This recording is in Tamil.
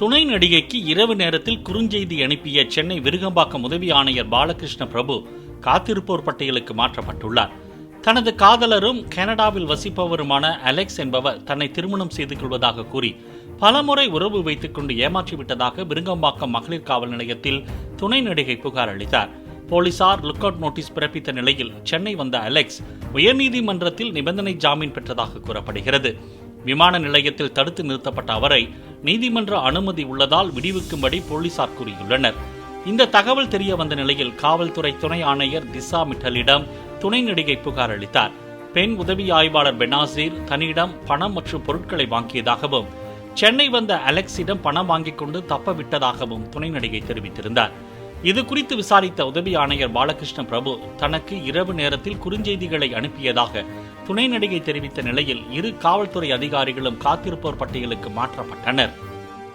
துணை நடிகைக்கு இரவு நேரத்தில் குறுஞ்செய்தி அனுப்பிய சென்னை விருகம்பாக்கம் உதவி ஆணையர் பாலகிருஷ்ண பிரபு காத்திருப்போர் பட்டியலுக்கு மாற்றப்பட்டுள்ளார். தனது காதலரும் கனடாவில் வசிப்பவருமான அலெக்ஸ் என்பவர் தன்னை திருமணம் செய்து கொள்வதாக கூறி பலமுறை உறவு வைத்துக் கொண்டு ஏமாற்றிவிட்டதாக விருங்கம்பாக்கம் மகளிர் காவல் நிலையத்தில் துணை நடிகை புகார் அளித்தார். போலீசார் லுக் அவுட் நோட்டீஸ் பிறப்பித்த நிலையில் சென்னை வந்த அலெக்ஸ் உயர்நீதிமன்றத்தில் நிபந்தனை ஜாமீன் பெற்றதாக கூறப்படுகிறது. விமான நிலையத்தில் தடுத்து நிறுத்தப்பட்ட அவரை நீதிமன்ற அனுமதி உள்ளதால் விடுவிக்கும்படி போலீசார் கூறியுள்ளனர். இந்த தகவல் தெரிய வந்த நிலையில் காவல்துறை துணை ஆணையர் திசா மிட்டலிடம் துணை நடிகை புகார் அளித்தார். பெண் உதவி ஆய்வாளர் பெனாசீர் தன்னிடம் பணம் மற்றும் பொருட்களை வாங்கியதாகவும் சென்னை வந்த அலெக்ஸிடம் பணம் வாங்கிக் கொண்டு தப்ப விட்டதாகவும் துணை நடிகை தெரிவித்திருந்தார். இது குறித்து விசாரித்த உதவி ஆணையர் பாலகிருஷ்ண பிரபு தனக்கு இரவு நேரத்தில் குறுஞ்செய்திகளை அனுப்பியதாக துணை நடிகை தெரிவித்த நிலையில் இரு காவல்துறை அதிகாரிகளும் காத்திருப்போர் பட்டியலுக்கு மாற்றப்பட்டனர்.